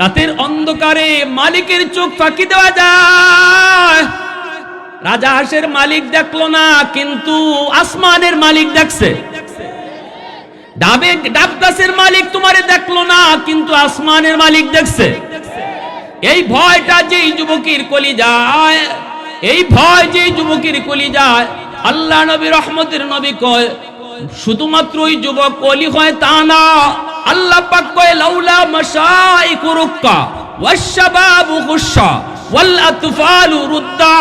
রাতের অন্ধকারে মালিকের চোখ ফাঁকি দেওয়া যায়। রাজা হাঁসের মালিক দেখল না, কিন্তু আসমানের মালিক দেখছে। মালিক তোমারে দেখল না, কিন্তু আসমানের মালিক দেখছে। এই ভয়টা যেই যুবকের কলি যায়, এই ভয় যেই যুবকের কলি যায়, আল্লাহ নবী রহমতের নবী কয় শুধুমাত্র ওই যুবক কলি হয় তা না, আল্লাহ পাক কয়, লাউলা মাশাইকু রুক্কা, ওয়াশশাবাবু খুশা ওয়াল আতফালু রুদ্দা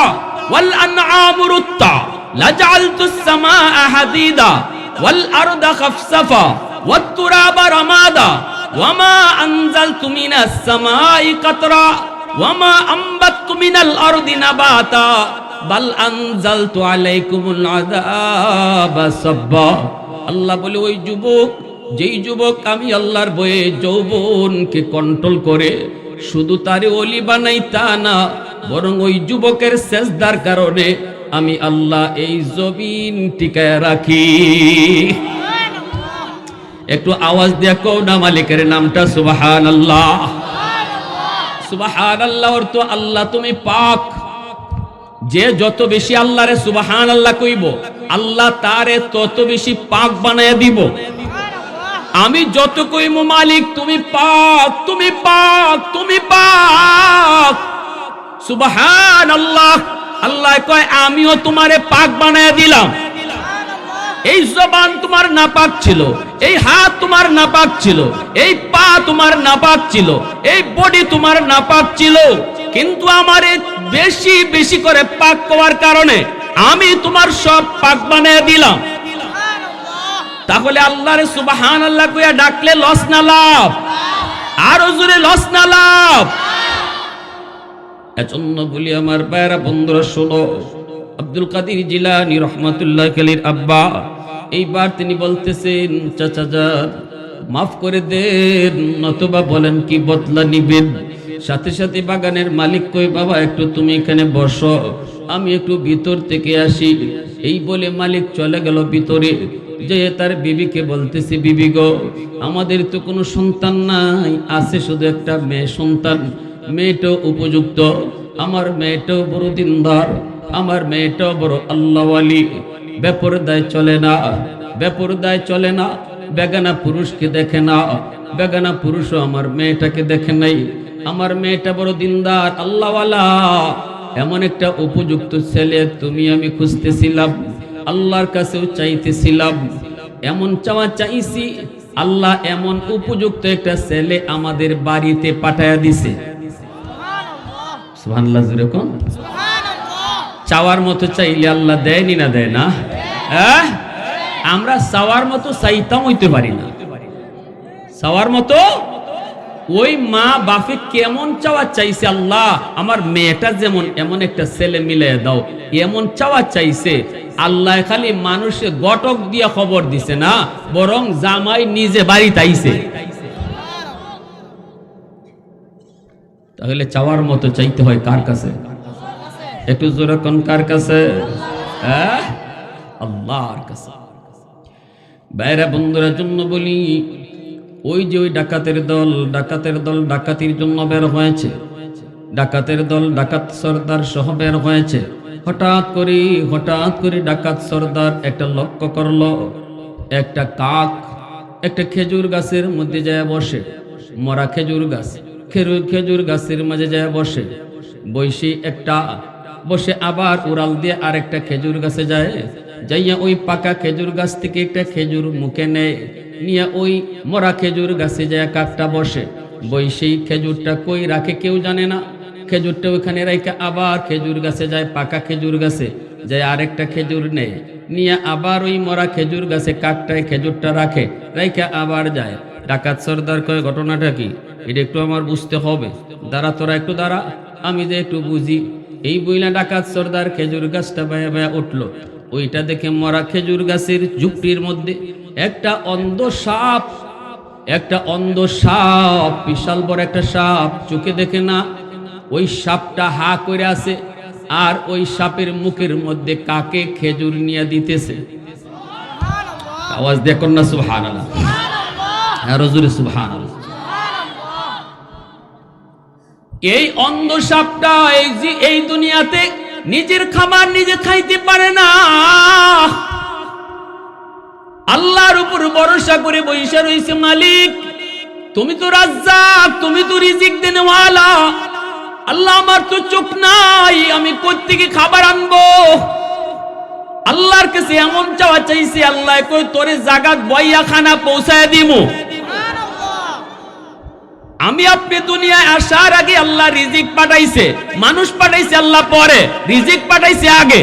ওয়াল আনআমু রুত্তা লাজআলতুস সামাআ হাদিদা ওয়াল আরদা খাফসাফা ওয়াত তুরাবা রামাদা, ওয়ামা আনজালতু মিনাস সামাই কাতরা, ওয়ামা আম্বাততু মিনাল আরদি নাবাতা। বাল আযাবা সাব্বা। আল্লাহ বলে, ওই যুবক, যেই যুবক আমি আল্লাহর বয়ে যৌবনকে কন্ট্রোল করে, শুধু তারে অলি বানাই তা না, বরং ওই যুবকের সেজদার কারণে আমি আল্লাহ এই জমিন টিকায় রাখি। একটু আওয়াজ দিয়া কও না মালিকের নামটা সুবাহান আল্লাহ সুবাহান আল্লাহ তো আল্লাহ তুমি পাক। যে যত বেশি আল্লাহরে সুবাহান আল্লাহ কইব, আল্লাহ তারে তত বেশি পাক বানায় দিব। আমি যত কইব মালিক, তুমি পাক তুমি পাক তুমি পাক। সুবাহান আল্লাহ আল্লাহ কয়, আমিও তোমারে পাক বানায় দিলাম। এই জবান তোমার নাপাক ছিল, এই হাত তোমার নাপাক ছিল, এই পা তোমার নাপাক ছিল, এই বডি তোমার নাপাক ছিল। কিন্তু আমার বেশি বেশি করে পাক করার কারণে আমি তোমার সব পাক বানিয়ে দিলাম। তাহলে আল্লাহরে সুবাহান আল্লাহ কইয়া ডাকলে লস না লাভ? আরও জোরে লস না লাভ? এজন্য বলি আমার পায়রা বন্ধুরা, শোনো, আব্দুল কাদির জিলানি রহমাতুল্লাহ আব্বা, এইবার তিনি বলতেছেন, চাচা যান, মাফ করে দেন, নতুবা বলেন কি বদলা নিবেন? সাথে সাথে বাগানের মালিক কই বাবা, একটু তুমি এখানে বসো। আমি একটু ভিতর থেকে আসি। এই বলে মালিক চলে গেল ভিতরে। যে তার বিবিকে বলতেছে, বিবি গো, আমাদের তো কোনো সন্তান নাই, আছে শুধু একটা মেয়ে সন্তান। মেয়েটাও উপযুক্ত, আমার মেয়েটাও বড় দিনদার, আমার মেয়েটাও বড় আল্লাহওয়ালি। বেপরদায় চলে না, বেপরদায় চলে না। বেগানা পুরুষকে দেখে না, বেগানা পুরুষও আমার মেয়েটাকে দেখে নাই। আমার মেয়েটা বড় দিনদার, আল্লাহওয়ালা। এমন একটা উপযুক্ত ছেলে তুমি আমি খুঁজতেছিলাম, আল্লাহর কাছেও চাইতেছিলাম। এমন চাওয়া চাইছি, আল্লাহ এমন উপযুক্ত একটা ছেলে আমাদের বাড়িতে পাঠায়া দিছে। চাওয়ার মতো চাইলে আল্লাহ দেয়নি না দেয় না? হ্যাঁ? আমরা চাওয়ার মতো চাইতাম হইতে পারি না। চাওয়ার মতো ওই মা বাপে কেমন চাওয়া চাইছে আল্লাহ? আমার মেয়েটা যেমন এমন একটা ছেলে মিলে দাও, এমন চাওয়া চাইছে। আল্লাহ খালি মানুষে গটক দিয়া খবর দিছে না, বরং জামাই নিজে বাড়ি তাইছে। তাহলে চাওয়ার মতো চাইতে হয় কার কাছে? একটু জোরে কোন কার কাছে? হ্যাঁ? আল্লাহর কাছে। বাইরা বন্ধুরা, জন্য বলি ওই যে ওই ডাকাতের দল ডাকাতের দল ডাকাতির জন্য বের হয়েছে। ডাকাতের দল ডাকাত সর্দার সহ বের হয়েছে। হঠাৎ করে হঠাৎ করে ডাকাত সর্দার একটা লক্ষ্য করল। একটা কাক, একটা খেজুর গাছের মধ্যে যায় বসে। মরা খেজুর গাছ খেজুর খেজুর গাছের মাঝে যায় বসে। বৈশি একটা, বসে আবার উড়াল দিয়ে আরেকটা খেজুর গাছে যায়। যাইয়া ওই পাকা খেজুর গাছ থেকে একটা খেজুর মুখে নেয়। নিয়ে ওই মরা খেজুর গাছে যায় কাকটা বসে। বই সেই খেজুরটা কই রাখে কেউ জানে না। খেজুরটা ওইখানে রাইখা আবার খেজুর গাছে যায়, পাকা খেজুর গাছে যায়, আরেকটা খেজুর নেয়। নিয়ে আবার ওই মরা খেজুর গাছে কাকটায় খেজুরটা রাখে, রাইখা আবার যায়। ডাকাত সর্দার কয়, ঘটনাটা কি? এটা একটু আমার বুঝতে হবে। দাঁড়া, তোরা একটু দাঁড়া, আমি যে একটু বুঝি। এই বইলা ডাকাত সর্দার খেজুর গাছটা বায়া বায়া উঠল। ওইটা দেখে মরা খেজুর গাছের ঝুপটির মধ্যে একটা অন্ধ সাপ, একটা অন্ধ সাপ, বিশাল বড় একটা সাপ, চোখে দেখে না। ওই সাপটা হা করে আছে আর ওই সাপের মুখের মধ্যে কাকে খেজুর নিয়ে দিতেছে? আওয়াজ দেখুন না সুহান হ্যাঁ সুবহান এই অন্ধ সাপটা এই দুনিয়াতে নিজের খাবার নিজে খাইতে পারে না। আল্লাহর উপর ভরসা করে বৈশা রয়েছে মালিক। তুমি তো রাজ্জাক তুমি তো রিজিক দেনওয়ালা। আল্লাহ আমার তো চোখ নাই আমি কোত্থেকে খাবার আনব? আল্লাহর কাছে এমন চাওয়া চাইছে আল্লাহ কই তোরে জাগাত বইয়া খানা পৌঁছায় দিমু। আমি আপনি দুনিয়ায় আসার আগে আল্লাহ রিজিক পাঠাইছে মানুষ পাঠাইছে আল্লাহ পরে রিজিক পাঠাইছে আগে।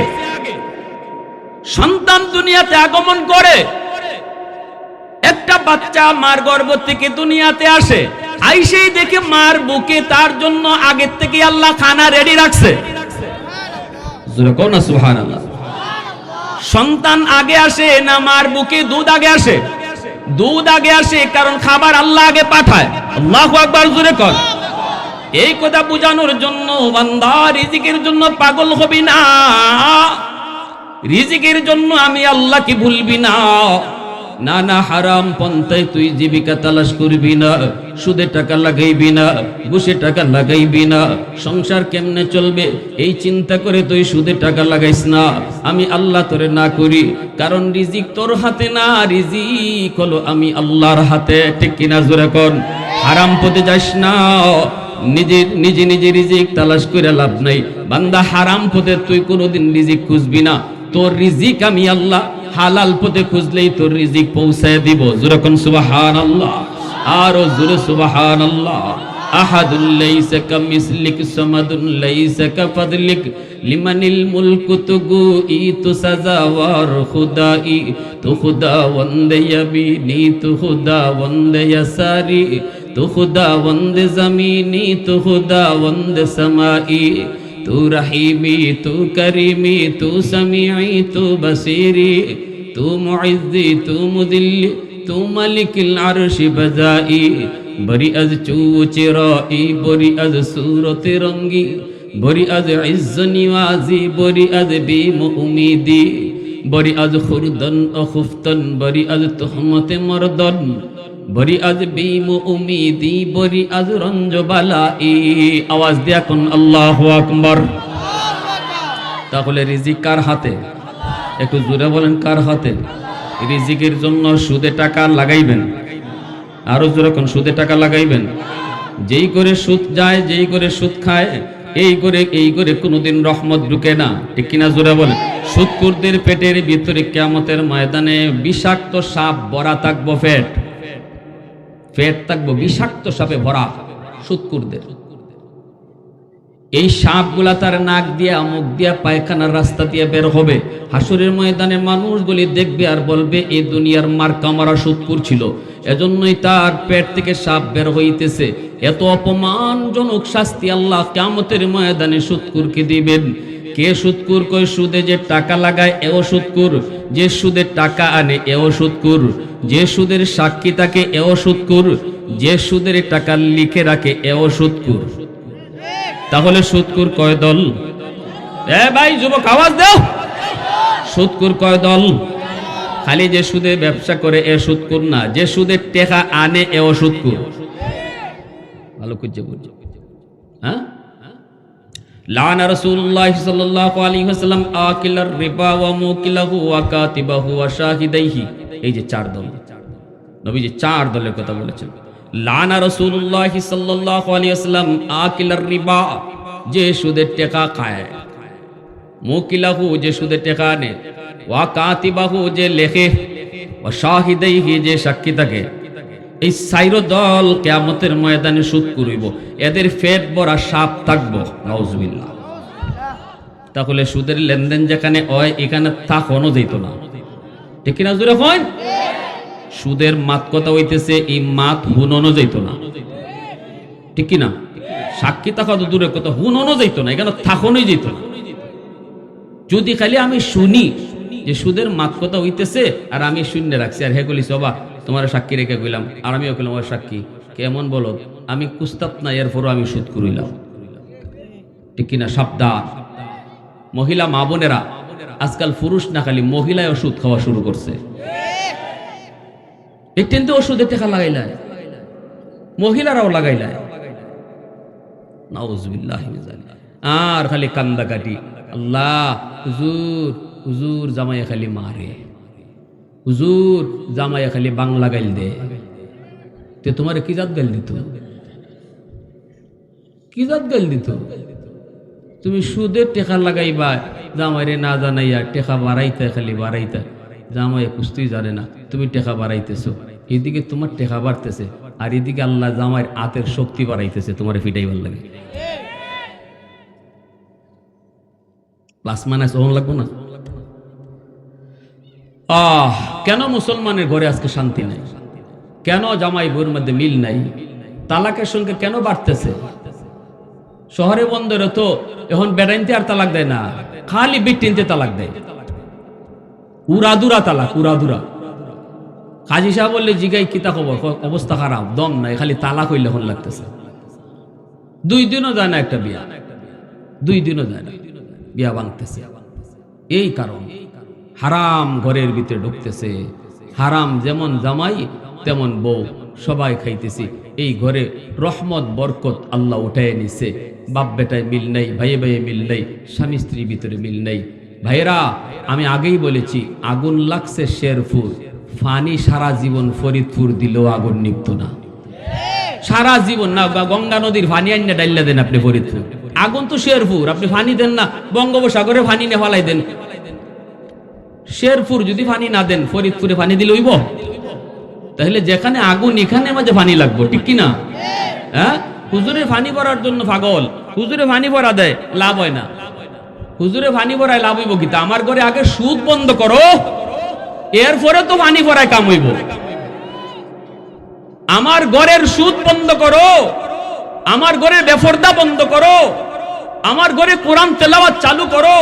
সন্তান দুনিয়াতে আগমন করে একটা বাচ্চা মার গর্ভ থেকে দুনিয়াতে আসে, আইসেই দেখে মার বুকে তার জন্য আগের থেকে আল্লাহ খানা রেডি রাখছে। সন্তান আগে আসে না মার বুকে দুধ আগে আসে? দুধ আগে আসে কারণ খাবার আল্লাহ আগে পাঠায়। আল্লাহ আকবার এই কথা বোঝানোর জন্য রিজিকের জন্য পাগল হবি না। রিজিকের জন্য আমি আল্লাহকে ভুলবি না। না না, হারাম পন্থায় তুই জীবিকা তালাশ করবি না, সুদে টাকা লাগাইবি না, ঘুষে টাকা লাগাইবি না, সংসার কেমনে চলবে, এই চিন্তা করে তুই সুদে টাকা লাগাইস না। আমি আল্লাহ তোরে না করি, কারণ রিজিক তোর হাতে না, রিজিক হলো আমি আল্লাহর হাতে, ঠিক কিনা জোরে কর হারাম পথে যাস না, নিজে নিজে নিজে রিজিক তালাশ করে লাভ নাই। বান্দা হারাম পথে তুই কোনোদিন রিজিক খুঁজবি না, তোর রিজিক আমি আল্লাহ হালাল পথে খুঁজলেই তোর রিজিক পৌঁছায় দিব। যেরকম সুবাহান আল্লাহ আরও জুরে সুবাহান আল্লাহ আহাদুল্লাইসা কামিসলিক সমাদুল্লাইসা কাফাদলিক লিমানিল মুলকু তুগু ই তু সাজাওয়ার খুদাই তু খুদা ওয়ান্দে ইয়ামিনি তু খুদা ওয়ান্দে ইয়াসারি তু খুদা ওয়ান্দে জামিনি তু খুদা ওয়ান্দে সামাই তু রহিমি তু করিমি তু সামিই তু বসিরি তু মুইজ্জি তু মুদিল্লি তু মালিকিল আরশি বাজাই বরি আজ চুচে রাই বরি আজ সুরতে রঙ্গি। বরি আজ ইজ্জ নিওয়াজি বরি আজ বিম উমিদি। বরি আজ খুরদন ও খুফতন বরি আজ তুহমতে মরদন। বরি আজ বিম উমিদি বরি আজ রঞ্জ বালাই আওয়াজ দিয়া কোন আল্লাহ আকবর। তাহলে রিজিক কার হাতে? একটু জোরে বলেন, কার হাতে? রিজিকের জন্য সুদে টাকা লাগাইবেন। আরও জোরে কোন, সুদে টাকা লাগাইবেন? যেই করে সুদ যায়, যেই করে সুদ খায়, এই করে এই করে কোনোদিন রহমত ঢুকে না। ঠিক কিনা জোরে বলেন? সুদকুরদের পেটের ভিতরে কেয়ামতের ময়দানে বিষাক্ত সাপ বরা থাকব ফেট। পেট থাকব, বিষাক্ত সাপে ভরা সুৎকুরদের এই সাপগুলা তার নাক দিয়া, মুখ দিয়া, পায়খানার রাস্তা দিয়ে বের হবে। হাসুরের ময়দানে মানুষগুলি দেখবে আর বলবে, এই দুনিয়ার মার কামারা সুৎকুর ছিল। এজন্যই তার পেট থেকে সাপ বের হইতেছে। এত অপমানজনক শাস্তি আল্লাহ কামতের ময়দানে সুৎকুরকে দিবেন। কে সুৎকুর কই সুদে যে টাকা লাগায়, এও সুৎকুর যে সুদে টাকা আনে, এও সুৎকুর যে সুদের সাক্ষী থাকে, এও সুৎকুর যে সুদের টাকা লিখে রাখে, এও সুৎকুর তাহলে সুৎকুর কয় দল? এ ভাই, যুবক, আওয়াজ দাও। সুৎকুর কয় দল? খালি যে সুদে ব্যবসা করে এ সুৎকুর না, যে সুদের টেকা আনে এও সুৎকুর ভালো খুঁজছে বুঝছে হ্যাঁ? লানা রাসূলুল্লাহ সাল্লাল্লাহু আলাইহি ওয়াসাল্লাম, আকিলার রিবা ওয়া মুকিলাহু ওয়া কাতিবাহু ওয়া শাহিদাইহি। এই যে চার দল। নবীজি চার দলের কথা বলেছেন। লানা রাসূলুল্লাহ সাল্লাল্লাহু আলাইহি আকিলার রিবা, যে সুদের টাকা খায়। মুকিলাহু যে সুদের টাকা আনে, ওয়া কাতিবাহু যে লেখে, ওয়া শাহিদাইহি যে সাক্ষী থাকে। এই সাইরো দল কেয়ামতের ময়দানে সুদ করিব এদের ফেট বড়া সাপ থাকব নজবিল্লা তাহলে সুদের লেনদেন যেখানে হয়, এখানে থাকনো যেত না। ঠিক কিনা জুড়ে হয় সুদের মাত কথা হইতেছে, এই মাত হুননো যেত না। ঠিক কিনা? সাক্ষী থাকা তো দূরের কথা হুননো যেত না, এখানে থাকনোই যেত না। যদি খালি আমি শুনি যে সুদের মাত কথা হইতেছে, আর আমি শূন্য রাখছি, আর হে গলি সবা, তোমার সাক্ষী রেখে গেলাম আর আমিও কইলাম ওর সাক্ষী, কেমন বলো? আমি কুস্তাত না, এরপরও আমি সুদ করিলাম। ঠিক কিনা? সাবধান। মহিলা মা বোনেরা, আজকাল পুরুষ না, খালি মহিলায় ওষুধ খাওয়া শুরু করছে। একদিন তো ওষুধের টাকা লাগাইলায় মহিলারাও লাগাইলায়। আর খালি কান্দা কাটি আল্লাহ, হুজুর হুজুর জামাইয়া খালি মারে। হুজুর জামাইয়া খালি বাংলা গাইল দে। তে তোমার কি জাত গাইল দিত? কি জাত গাইল দিত? তুমি সুদের টেকা লাগাইবা, জামাইরে না জানাইয়া টেকা বাড়াইতে খালি বাড়াইতে। জামাইয়া কুস্তুই জানে না, তুমি টেকা বাড়াইতেছো। এদিকে তোমার টেকা বাড়তেছে, আর এদিকে আল্লাহ জামাইয়ের আতের শক্তি বাড়াইতেছে, তোমার ফিটাইবার লাগে। প্লাস মাইনাস ওহন লাগবো না? আহ, কেন মুসলমানের ঘরে আজকে শান্তি নাই? কেন জামাই বউর মধ্যে মিল নাই? তালাকের সঙ্গে কেন বাড়তেছে? শহরে বন্দরে তো এখন বেড়াইতে আর তালাক দেয় না, খালি বিটিনতে তালাক দেয়। উরাদুরা তালাক, উড়াদুরা। কাজী সাহেব বললে, জিগাই কিতা খবর অবস্থা খারাপ, দম নাই, খালি তালাক হইলে এখন লাগতেছে। দুই দিনও যায় না একটা বিয়া। দুই দিনও যায় না। বিয়া ভাঙতেছে। এই কারণ, হারাম ঘরের ভিতরে ঢুকতেছে। হারাম যেমন জামাই, তেমন বউ। সবাই খাইতেছি। এই ঘরে রহমত, বরকত আল্লাহ উঠায় নিছে। বাপ বেটায় মিল নেই ভাইয়ে ভাইয়ে মিল নেই, স্বামী স্ত্রীর ভিতরে মিল নেই। ভাইয়েরা, আমি আগেই বলেছি, আগুন লাগছে শেরপুর ফানি সারা জীবন ফরিদপুর দিলেও আগুন নিভত না। সারা জীবন না গঙ্গা নদীর ফানি আইনে ডাইল্লা দেন আপনি ফরিদপুর। আগুন তো শেরপুর, আপনি ফানি দেন না, বঙ্গোপসাগরে ফানি নে ফালাই দেন। শেরপুর যদি ফানি না দেন, ফরিদপুরে ফানি দিলে হইব? তাহলে যেখানে আগুন, এখানে মাঝে ফানি লাগবো, ঠিক কি না? হ্যাঁ? হুজুরে ফানি ভরার জন্য পাগল। হুজুরে ফানি ভরা দেয়, লাভ হয় না। হুজুরে ফানি ভরায় লাভ হইব কি তা? আমার ঘরে আগে সুদ বন্ধ করো। এরপরে তো পানি পড়ায় কাম হইব। আমার ঘরের সুদ বন্ধ করো, আমার ঘরের বেফরদা বন্ধ করো, আমার ঘরে কোরআন তেলাওয়াত চালু করো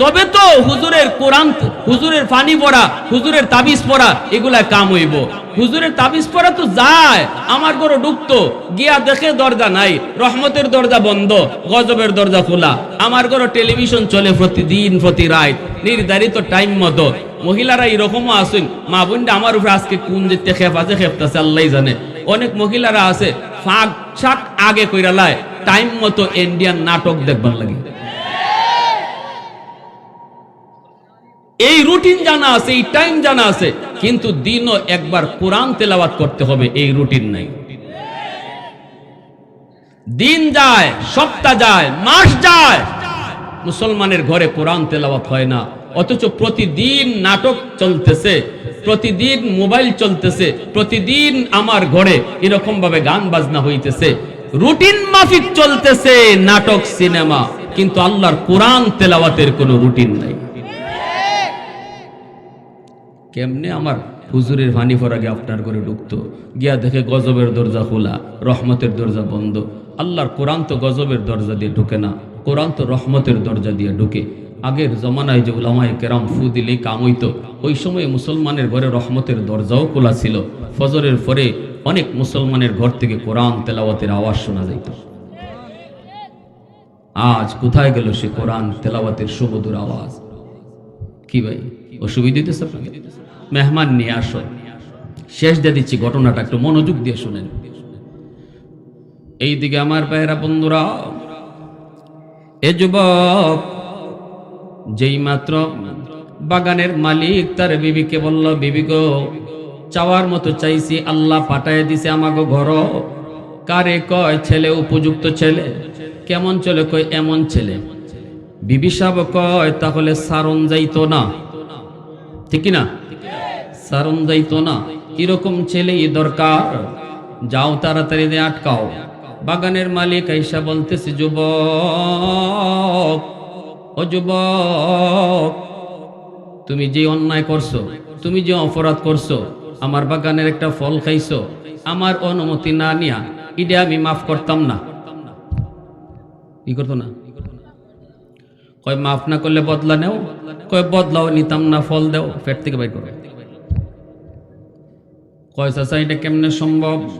তবে তো হুজুরের কোরআন, হুজুরের পানি পড়া, হুজুরের তাবিজ পড়া এগুলা কাম হইব। হুজুরের তাবিজ পড়া তো যায়, আমার ঘরে ঢুকতো, গিয়া দেখে দরজা নাই, রহমতের দরজা বন্ধ, গজবের দরজা খোলা। আমার ঘরে টেলিভিশন চলে প্রতিদিন, প্রতি রাত, নির্ধারিত টাইম মতো। মহিলারা এরকমও আসেন মা বোনটা আমার উপরে আজকে কোন যেতে খেপ আছে খেপতেছে আল্লাহ জানে। অনেক মহিলারা আছে, ফাঁক শাক আগে কইরা লায় টাইম মতো ইন্ডিয়ান নাটক দেখবার লাগে। এই রুটিন জানা আছে, এই টাইম জানা আছে, কিন্তু দিনও একবার কোরআন তেলাওয়াত করতে হবে, এই রুটিন নাই। দিন যায়, সপ্তাহ যায়, মাস যায়, মুসলমানের ঘরে কোরআন তেলাওয়াত হয় না। অথচ প্রতিদিন নাটক চলতেছে, প্রতিদিন মোবাইল চলতেছে, প্রতিদিন আমার ঘরে এরকম ভাবে গান বাজনা হইতেছে। রুটিন মাফিক চলতেছে, নাটক, সিনেমা, কিন্তু আল্লাহর কোরআন তেলাওয়াতের কোনো রুটিন নাই। কেমনে আমার হুজুরের ভানি ফরাগে আপনার ঘরে ঢুকতো? গিয়া দেখে গজবের দরজা খোলা, রহমতের দরজা বন্ধ। আল্লাহর কোরআন তো গজবের দরজা দিয়ে ঢুকে না, কোরআন তো রহমতের দরজা দিয়ে ঢুকে। আগের জমানায় যে উলামায় কেরাম ফু দিলেই কাম হইতো, ওই সময় মুসলমানের ঘরে রহমতের দরজাও খোলা ছিল। ফজরের পরে অনেক মুসলমানের ঘর থেকে কোরআন তেলাওয়াতের আওয়াজ শোনা যাইত। আজ কোথায় গেল সে কোরআন তেলাওয়াতের সুমধুর আওয়াজ? কি ভাই? অসুবিধা দিতেছে আপনাকে? মেহমান নিয়ে আসো। শেষ দিয়ে দিচ্ছি ঘটনাটা, একটু মনোযোগ দিয়ে শুনেন। এইদিকে আমার পায়েরা বন্ধুরা, এ যুবক, যেই মাত্র বাগানের মালিক, তার বিবিকে বলল, বিবি গো, চাওয়ার মতো চাইছি, আল্লাহ পাঠায় দিছে আমাকে ঘর। কারে কয় ছেলে, উপযুক্ত ছেলে? কেমন চলে কয় এমন ছেলে? বিবি সাহেব কয়, তাহলে সারণ যাইতো না। ঠিক না? সারণ যাইতো না। এরকম ছেলেই দরকার? যাও তাড়াতাড়ি দিয়ে আটকাও। বাগানের মালিক আইসা বলতেছে, যুবক, ও যুবক, তুমি যে অন্যায় করছ, তুমি যে অপরাধ করছ, আমার বাগানের একটা ফল খাইছো, আমার অনুমতি না নিয়া, ইডে আমি মাফ করতাম না। কি করতো না? কয়, মাফ না করলে বদলা নেও। কয়, বদলাও, নিতাম না ফল দেও। পেট থেকে বাইর করো। কয়, চাচা, এটা কেমনে সম্ভব?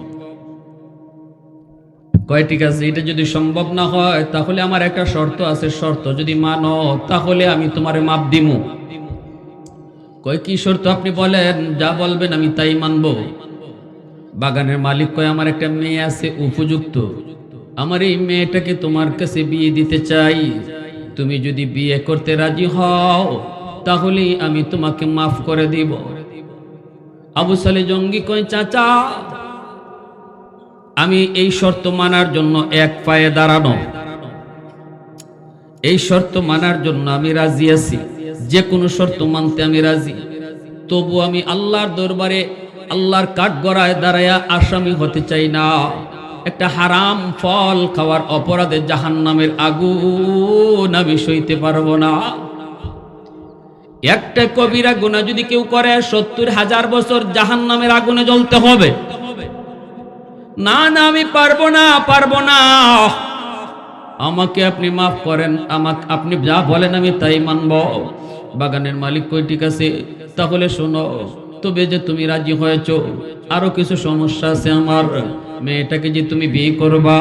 কয়, ঠিক আছে, এটা যদি সম্ভব না হয়, তাহলে আমার একটা শর্ত আছে। শর্ত যদি মানো, তাহলে আমি তোমারে মাপ দিমু। কয়, কি শর্ত আপনি বলেন? যা বলবেন আমি তাই মানবো। বাগানের মালিক কয়, আমার একটা মেয়ে আছে, উপযুক্ত। আমার এই মেয়েটাকে তোমার কাছে বিয়ে দিতে চাই। তুমি যদি বিয়ে করতে রাজি হও তাহলে আমি তোমাকে মাফ করে দিব। আবু সালে জঙ্গি কয়, চাচা, আমি এই শর্ত মানার জন্য এক পায়ে দাঁড়ানো। এই শর্ত মানার জন্য আমি রাজি আছি। যে কোনো শর্ত মানতে আমি রাজি। তবু আমি আল্লাহর দরবারে, আল্লাহর কাঠ গড়ায় দাঁড়ায়া আসামি হতে চাই না। একটা হারাম ফল খাওয়ার অপরাধে জাহান নামের আগুন আমি সইতে পারব না। একটা কবিরা গুণা যদি কেউ করে, সত্তর হাজার বছর জাহান নামের আগুনে জ্বলতে হবে। না না, আমি পারব না পারব না। আমাকে আপনি মাফ করেন, আমাকে আপনি যা বলেন আমি তাই মানব। বাগানের মালিক কই, ঠিক আছে? তাহলে শোনো, তবে যে তুমি রাজি হয়েছ, আরও কিছু সমস্যা আছে আমার। মেয়েটাকে যে তুমি বিয়ে করবা,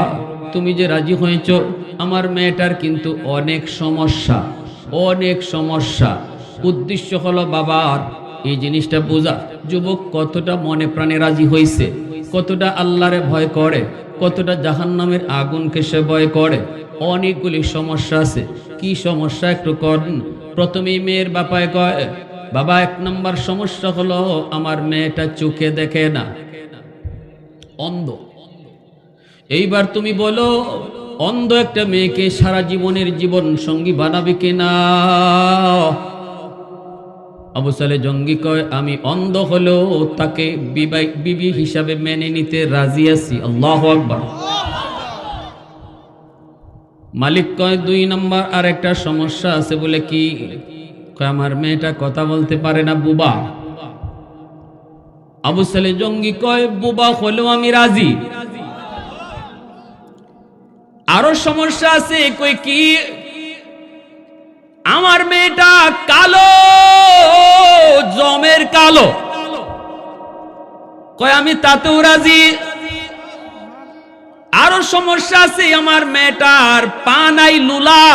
তুমি যে রাজি হয়েছ, আমার মেয়েটার কিন্তু অনেক সমস্যা অনেক সমস্যা। উদ্দেশ্য হলো বাবার এই জিনিসটা বোঝা। যুবক কতটা মনে প্রাণে রাজি হয়েছে, কতটা আল্লাহরে ভয় করে, কতটা জাহান্নামের আগুনকে সে ভয় করে। অনেকগুলি সমস্যা আছে। কি সমস্যা একটু করেন প্রথমেই মেয়ের বাপায় কয়, বাবা, এক নম্বর সমস্যা হলো, আমার মেয়েটা চোখে দেখে না। অন্ধ। এইবার তুমি বলো, অন্ধ একটা মেয়েকে সারা জীবনের জীবন সঙ্গী বানাবে কিনা? আবু সালে জঙ্গি কয়, আমি অন্ধ হলেও তাকে বিবি হিসাবে মেনে নিতে রাজি আছি। আল্লাহ আকবার। মালিক কয়, দুই নম্বর আর একটা সমস্যা আছে বলে কি? আমার মেয়েটা কথা বলতে পারে না, বুবা। আবু সালে জঙ্গি কয়, বুবা হলেও আমি রাজি। আরও সমস্যা আছে, কই কি? আমার মেয়েটা কালো, জমের কালো। কয় আমি তাতেও রাজি? আরও সমস্যা আছে, আমার মেয়েটার পা নাই লুলা।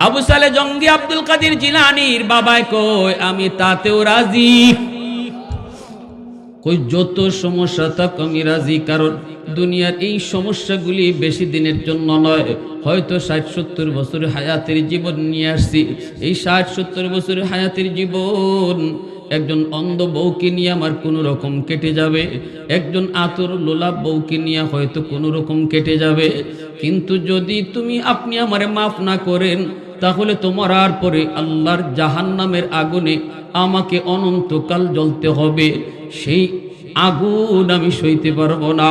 আবু সালে জঙ্গি আব্দুল কাদির জিলানির বাবাই কই, আমি তাতেও রাজি? কই, যত সমস্যা থাক আমি রাজি, কারণ দুনিয়ার এই সমস্যাগুলি বেশি দিনের জন্য নয়। হয়তো ষাট সত্তর বছরের হায়াতের জীবন নিয়ে আসছি। এই ষাট সত্তর বছরের হায়াতের জীবন একজন অন্ধ বউকে নিয়ে আমার কোনো রকম কেটে যাবে। একজন আতর লোলা বউকে নিয়ে হয়তো কোনো রকম কেটে যাবে। কিন্তু যদি তুমি আপনি আমারে মাফ না করেন, তাহলে তোমার আর পরে আল্লাহর জাহান্নামের আগুনে আমাকে অনন্তকাল জ্বলতে হবে। সেই আগুন আমি সইতে পারব না।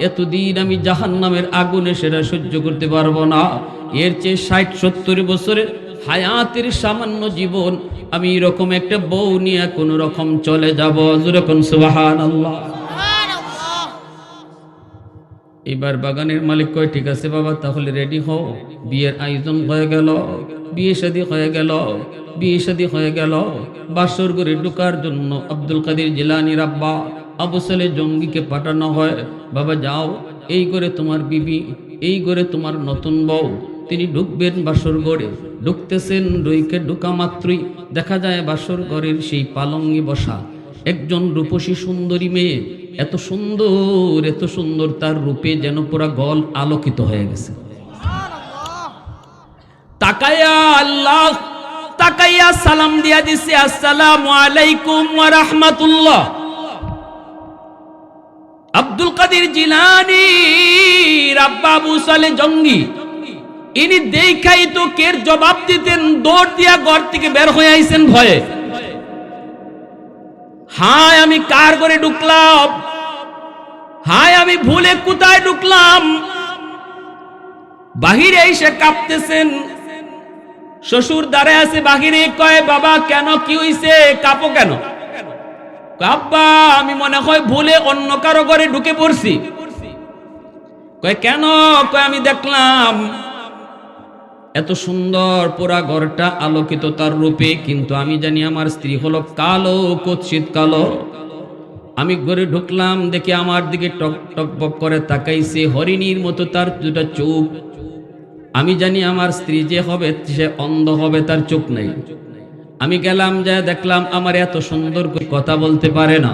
এতদিন আমি জাহান্নামের আগুনে সেটা সহ্য করতে পারব না। এর চেয়ে ষাট সত্তর বছরের হায়াতের সামান্য জীবন আমি এরকম একটা বউ নিয়ে কোনো রকম চলে যাব। যেরকম সুবাহান আল্লাহ এবার বাগানের মালিক কয় ঠিক আছে বাবা তাহলে রেডি হও। বিয়ের আয়োজন হয়ে গেল বিয়ে শাদী হয়ে গেল বিয়ে শাদী হয়ে গেল। বাসর করে ঢুকার জন্য আব্দুল কাদের জিলানির আব্বা আবু সালে জঙ্গিকে পাঠানো হয়। বাবা, যাও, এই করে তোমার বিবি, এই করে তোমার নতুন বউ। তিনি ঢুকবেন বাসর ঘরে। ঢুকতেছেন রইকে ঢুকা মাত্রই। দেখা যায় বাসর ঘরের সেই পালঙ্গি বসা। একজন রূপসী সুন্দরী মেয়ে। এত সুন্দর এত সুন্দর তার রূপে যেন পুরা গল আলোকিত হয়ে গেছে। তাকায়া আল্লাহ, তাকাইয়া সালাম দিয়া দিছে, আসসালামু আলাইকুম ওয়া রাহমাতুল্লাহ। আব্দুল কাদের জিলানি, রাব্বা আবু সালে জঙ্গি। ইনি দেখাই তো কের জবাব দিতেন, দৌড় দিয়া ঘর থেকে বের হয়ে আইছেন ভয়ে। হায়, আমি কার করে ঢুকলাম? হায়, আমি ভুলে কোথায় ঢুকলাম? বাহিরে এসে কাঁপতেছেন। শ্বশুর দাঁড়ায় আছে বাহিরে, কয়, বাবা, কেন? কি হইছে? কাঁপো কেন? কাব্বা আমি মনে হয় ভুলে অন্য কারও ঘরে ঢুকে পড়ছি। কয়, কেন? কয়, আমি দেখলাম এত সুন্দর পুরা ঘরটা আলোকিত তার রূপে, কিন্তু আমি জানি আমার স্ত্রী হলো কালো, কুৎসিত কালো। আমি ঘরে ঢুকলাম, দেখি আমার দিকে টক টক, বক করে তাকাইছে, হরিণীর মতো তার দুটা চোখ। আমি জানি আমার স্ত্রী যে হবে, সে অন্ধ হবে, তার চোখ নেই। আমি গেলাম, যা দেখলাম, আমার এত সুন্দর করে কথা বলতে পারে না।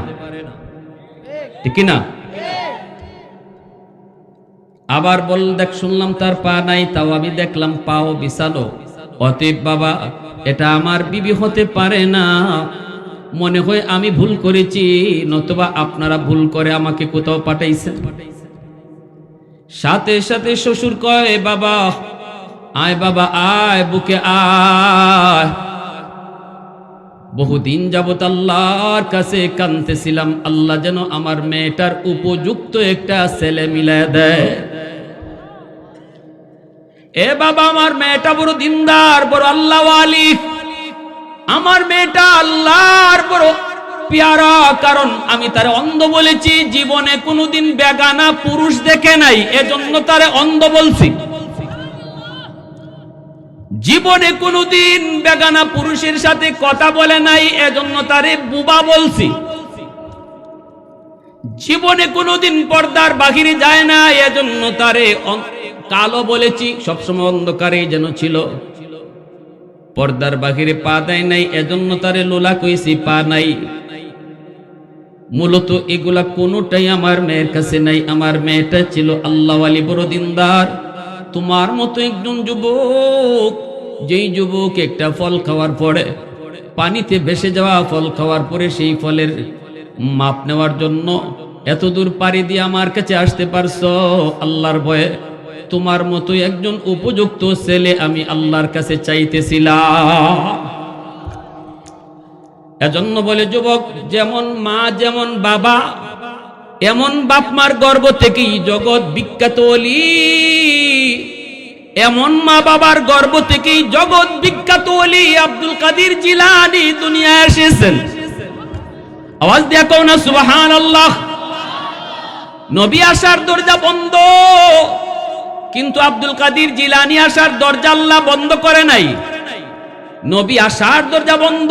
ঠিক না আবার বল, দেখ, শুনলাম তার পা নাই, তাও আমি দেখলাম পাও বিছানো। অতএব বাবা, এটা আমার বিবি হতে পারে না। মনে হয় আমি ভুল করেছি, নতুবা আপনারা ভুল করে আমাকে কোথাও পাঠাইছেন। সাথে সাথে শ্বশুর কয়, বাবা, আয় বাবা, আয়, বুকে আয়। বহুদিন যাবত আল্লাহর কাছে কানতেছিলাম আল্লাহ যেন আমার মেয়েটার উপযুক্ত একটা ছেলে মিলায় দেয়। এ বাবা, আমার মেয়েটা বড় দিনদার, বড় আল্লাহ আলী আমার মেয়েটা আল্লাহর বড় পেয়ারা, কারণ আমি তার অন্ধ বলেছি, জীবনে কোনোদিন বেগানা পুরুষ দেখে নাই, এজন্য তারে অন্ধ বলছি। জীবনে কোনোদিন বেগানা পুরুষের সাথে কথা বলে নাই, এজন্য তারে বুবা বলছি। জীবনে কোনোদিন পর্দার বাহিরে যায় না, এজন্য তারে কালো বলেছি, সবসময় অন্ধকারেই যেন ছিল। পর্দার বাহিরে পা দেয় নাই, এজন্য তারে লোলা কইছি, পা নাই। মূলত এগুলা কোনোটাই আমার মেয়ের কাছে নাই, আমার মেয়েটা ছিল আল্লাহ আলী বড় দিনদার। তোমার মতো একজন যুবক যেই যুবক একটা ফল খাওয়ার পরে পানিতে ভেসে যাওয়া ফল খাওয়ার পরে সেই ফলের মাপ নেওয়ার জন্য, এত দূর পাড়ি দিয়ে আমার কাছে আসতে পারছ? আল্লাহর ভয়ে, তোমার মতো একজন উপযুক্ত ছেলে আমি আল্লাহর কাছে চাইতেছিলাম। এজন্য বলে যুবক, যেমন মা, যেমন বাবা, এমন বাপ মার গর্ব থেকেই জগৎ বিখ্যাত অলি। এমন মা বাবার গর্ব থেকেই জগৎ বিখ্যাত অলি আব্দুল কাদির জিলানি দুনিয়ায় এসেছেন। আওয়াজ কও না সুবহান আল্লাহ নবী আসার দরজা বন্ধ, কিন্তু আব্দুল কাদির জিলানি আসার দরজা আল্লাহ বন্ধ করে নাই। নবী আসার দরজা বন্ধ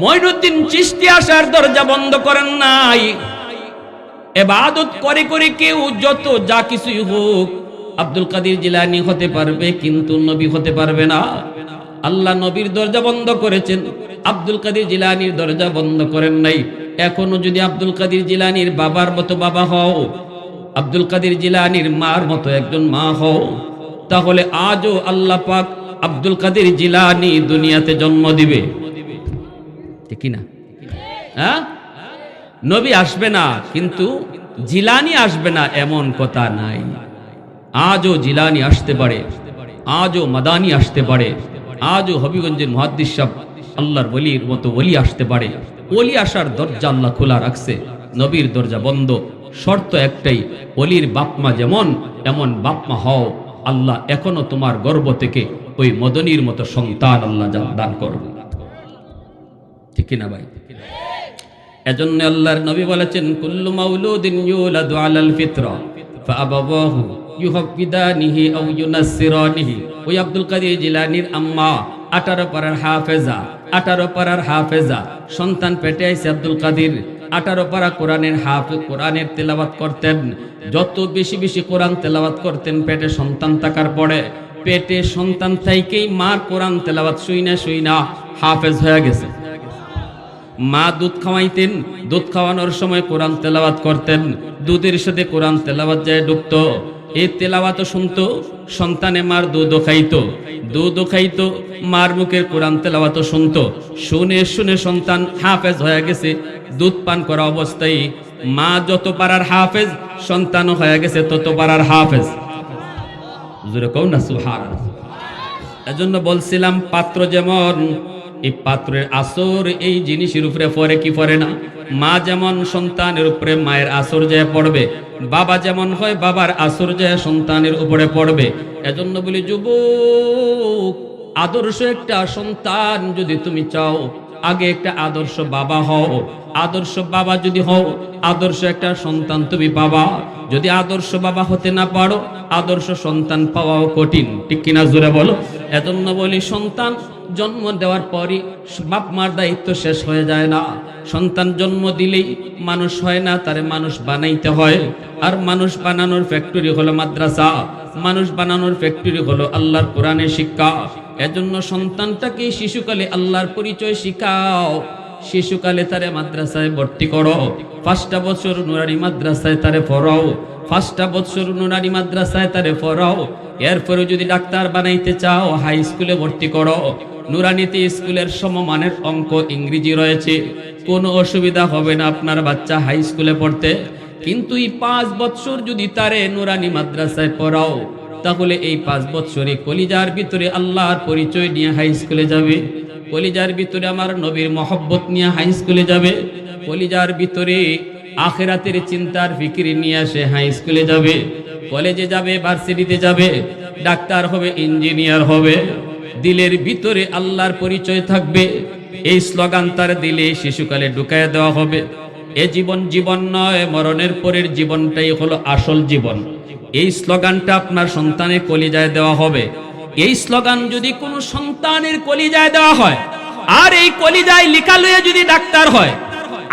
ময়নুদ্দিন চিস্তি আসার দরজা বন্ধ করেন নাই। এবাদত করে করে কেউ যত যা কিছুই হোক আব্দুল কাদির জিলানি হতে পারবে, কিন্তু নবী হতে পারবে না। আল্লাহ নবীর দরজা বন্ধ করেছেন। আব্দুল কাদির জিলানির দরজা বন্ধ করেন নাই। এখনও যদি আব্দুল কাদির জিলানির বাবার মতো বাবা হও, আব্দুল কাদির জিলানির মার মতো একজন মা হও, তাহলে আজও আল্লাহ পাক আব্দুল কাদির জিলানি দুনিয়াতে জন্ম দিবে। কি না হ্যাঁ? নবী আসবে না, কিন্তু জিলানি আসবে না, এমন কথা নাই। আজও জিলানি আসতে পারে, আজও মাদানি আসতে পারে, আজও হবিগঞ্জের মহাদ্দিস সাহ আল্লাহর বলির মতো ওলি আসতে পারে। ওলি আসার দরজা আল্লাহ খোলা রাখছে, নবীর দরজা বন্ধ। শর্ত একটাই অলির বাপমা যেমন এমন বাপমা হও। আল্লাহ এখনও তোমার গর্ব থেকে ওই মদনির মতো সন্তান আল্লাহ দান করবে ঠিক কিনা ভাই? এজন্য আল্লাহর নবী বলেছেন, কুল্লু মাউলুদিন ইউলাদু আলাল ফিতরা, ফাআবাওয়াহু ইউহাফিদানিহি আও ইউনাসসিরানিহি। ওই আব্দুল কাদের জিলানীর আম্মা 18 পারার হাফেজা 18 পারার হাফেজা। সন্তান পেটে আইছে আব্দুল কাদের। 18 পারা কোরআনের হাফেজ কোরআনের তেলাওয়াত করতেন। যত বেশি বেশি কোরআন তেলাওয়াত করতেন, পেটে সন্তান থাকার পরে পেটে সন্তান থাইকেই মার কোরআন তেলাওয়াত শুইনা শুইনা হাফেজ হয়ে গেছে। মা দুধ খাওয়াইতেন। দুধ খাওয়ানোর সময় কোরআন তেলাওয়াত করতেন। দুধের সাথে কোরআন তেলাওয়াত যায় ঢুকত এই তেলাওয়াতও শুনতো, সন্তানে মার দুধও খাইতো। দুধও খাইতো, মার মুখের কোরআন তেলাওয়াতও শুনতো। শুনে শুনে সন্তান হাফেজ হয়ে গেছে, দুধ পান করা অবস্থায় মা যত পারার হাফেজ, সন্তানও হয়ে গেছে তত পারার হাফেজ। হুজুরে কও না সুহার এজন্য বলছিলাম, পাত্র যেমন এই পাত্রের আসর, এই জিনিসের উপরে পরে কি পরে না? মা যেমন সন্তানের উপরে মায়ের আসর যায় পড়বে, বাবা যেমন হয় বাবার আসর যায় সন্তানের উপরে পড়বে। এজন্য বলি, যুবক, আদর্শ একটা সন্তান যদি তুমি চাও, আগে একটা আদর্শ বাবা হও। আদর্শ বাবা যদি হও, আদর্শ একটা সন্তান তুমি পাবা। যদি আদর্শ বাবা হতে না পারো, আদর্শ সন্তান পাওয়াও কঠিন। ঠিক কিনা জোরে বলো? এজন্য বলি, সন্তান জন্ম দেওয়ার পরই বাপ মার দায়িত্ব শেষ হয়ে যায় না। সন্তান জন্ম দিলেই মানুষ হয় না, তারে মানুষ বানাইতে হয়। আর মানুষ বানানোর ফ্যাক্টরি হলো মাদ্রাসা। মানুষ বানানোর ফ্যাক্টরি হলো আল্লাহর কোরআনের শিক্ষা। এজন্য সন্তানটাকে শিশুকালে আল্লাহর পরিচয় শিখাও। শিশুকালে তারে মাদ্রাসায় ভর্তি করো। পাঁচটা বছর নুরানি মাদ্রাসায় তারে পড়াও। পাঁচটা বছর নুরানি মাদ্রাসায় তারে পড়াও। এরপরে যদি ডাক্তার বানাইতে চাও, হাই স্কুলে ভর্তি করো। নুরানিতে স্কুলের সমমানের অঙ্ক ইংরেজি রয়েছে। কোনো অসুবিধা হবে না আপনার বাচ্চা হাই স্কুলে পড়তে। কিন্তু এই পাঁচ বছর যদি তারে নুরানি মাদ্রাসায় পড়াও, তাহলে এই পাঁচ বছরে কলিজার ভিতরে আল্লাহর পরিচয় নিয়ে হাই স্কুলে যাবে। কলিজার ভিতরে আমার নবীর মহব্বত নিয়ে হাই স্কুলে যাবে। কলিজার ভিতরে আখেরাতের চিন্তার ফিকির নিয়ে আসে হাই স্কুলে যাবে। কলেজে যাবে, ভার্সিটিতে যাবে, ডাক্তার হবে, ইঞ্জিনিয়ার হবে। দিলের ভিতরে আল্লাহর পরিচয় থাকবে। এই স্লোগান তার দিলে শিশুকালে ঢুকায় দেওয়া হবে। এ জীবন জীবন নয়, মরণের পরের জীবনটাই হলো আসল জীবন। এই স্লোগানটা আপনার সন্তানের কলিজায় দেওয়া হবে। এই স্লোগান যদি কোনো সন্তানের কলিজায় দেওয়া হয়, আর এই কলিজায় লিখা লইয়া যদি ডাক্তার হয়,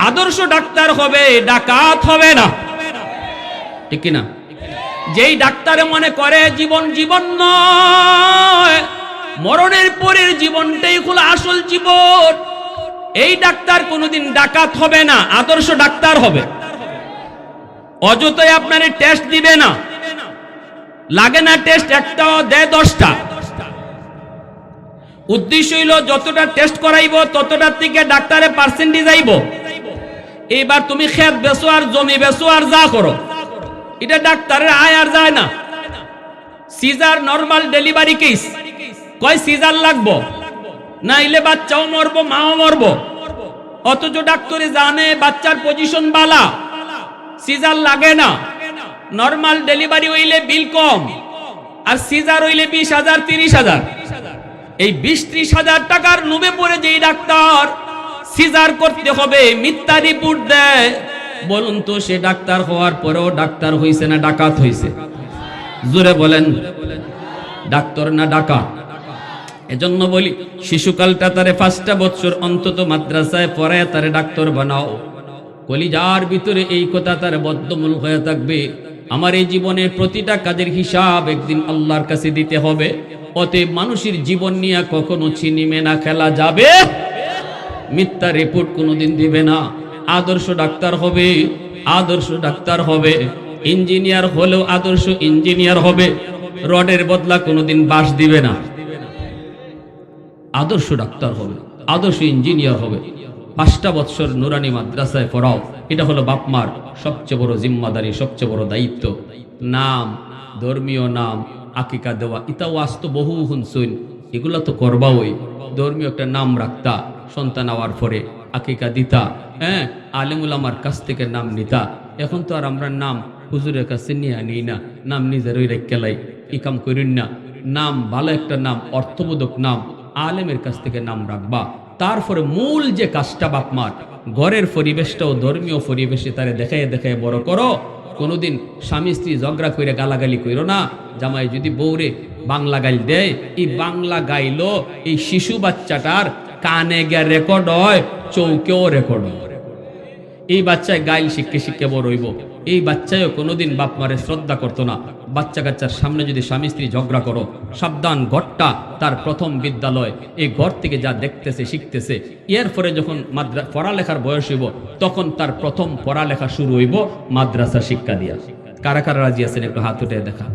আদর্শ ডাক্তার হবে, ডাকাত হবে না। ঠিক কিনা? যেই ডাক্তারে মনে করে, জীবন জীবন নয়, মরণের পরের জীবনটাই হলো আসল জীবন। এই ডাক্তার কোনোদিন ডাকাত হবে না, আদর্শ ডাক্তার হবে। অযথাই আপনার টেস্ট দিবে না। লাগে না টেস্ট একটাও দেয় দশটা। উদ্দেশ্য হইল যতটা টেস্ট করাইব, ততটার থেকে ডাক্তারের পার্সেন্টেজ আইব। এইবার তুমি খেত বেসো আর জমি বেসো আর যা করো। এটা ডাক্তারের আয় আর যায় না। সিজার নর্মাল ডেলিভারি কেস কয় সিজার লাগবো? না ইলে বাচ্চাও মরবো, মাও মরবো। অথচ ডাক্তারে জানে বাচ্চার পজিশন বালা। সিজার লাগে না। নর্মাল ডেলিভারি হইলে বিল কম। আর সিজার হইলে বিশ হাজার, তিরিশ হাজার। এই বিশ ত্রিশ হাজার টাকার লোভে পড়ে যেই ডাক্তার, সিজার করতে হবে, মিথ্যা রিপোর্ট দেয়। বলুন তো, সে ডাক্তার হওয়ার পরেও ডাক্তার হইছে না ডাকাত হইছে? জোরে বলেন। ডাক্তার না ডাকাত? এজন্য বলি, শিশুকালটা তারে পাঁচটা বছর অন্তত মাদ্রাসায় পড়ায় তারে ডাক্তার বানাও। কলিজার ভিতরে এই কথা তার বদ্ধমূল হয়ে থাকবে। আমার এই জীবনের প্রতিটা কাজের হিসাব একদিন আল্লাহর কাছে দিতে হবে। অতএব মানুষের জীবন নিয়ে কখনো ছিনিমে না খেলা যাবে? মিথ্যা রিপোর্ট কোনোদিন দিবে না। আদর্শ ডাক্তার হবে, আদর্শ ডাক্তার হবে। ইঞ্জিনিয়ার হলেও আদর্শ ইঞ্জিনিয়ার হবে। রডের বদলা কোনোদিন বাস দিবে না। আদর্শ ডাক্তার হবে, আদর্শ ইঞ্জিনিয়ার হবে। পাঁচটা বৎসর নুরানি মাদ্রাসায় পড়াও। এটা হলো বাপমার সবচেয়ে বড় জিম্মাদারি, সবচেয়ে বড় দায়িত্ব। নাম, ধর্মীয় নাম আকিকা দেওয়া। ইতাও আসতো বহু হুনসুন। এগুলো তো করবাওই। ধর্মীয় একটা নাম রাখতা, সন্তান হওয়ার পরে আকিকা দিতা। হ্যাঁ আলেমুল আমার কাছ থেকে নাম নিতা। এখন তো আর আমরা নাম হুজুরের কাছে নিয়ে আনি না। নাম নিজের ওই রেখেলাই ইকাম করিন না। নাম, ভালো একটা নাম, অর্থবোধক নাম, আলেমের কাছ থেকে নাম রাখবা। তারপরে মূল যে কাজটা বাপমার, ঘরের পরিবেশটাও ধর্মীয় পরিবেশে তারে দেখায় দেখায় বড় করো। কোনোদিন স্বামী স্ত্রী ঝগড়া করে গালাগালি করো না। জামাই যদি বউরে বাংলা গাইল দেয়, এই বাংলা গাইলো, এই শিশু বাচ্চাটার কানে গিয়া রেকর্ড হয়, চৌকেও রেকর্ড হয়। এই বাচ্চায় গাইল শিখকে শিখকে বড় হইব। এই বাচ্চায়ও কোনোদিন বাপ মারে শ্রদ্ধা করতো না। বাচ্চা কাচ্চার সামনে যদি স্বামী স্ত্রী ঝগড়া করো, সাবধান ঘরটা তার প্রথম বিদ্যালয়। এই ঘর থেকে যা দেখতেছে, শিখতেছে, এর পরে যখন মাদ্রা, পড়ালেখার বয়স হইব, তখন তার প্রথম পড়ালেখা শুরু হইব মাদ্রাসা শিক্ষা দিয়া। কারা কারা রাজি আছেন, একটু হাত উঠে দেখা।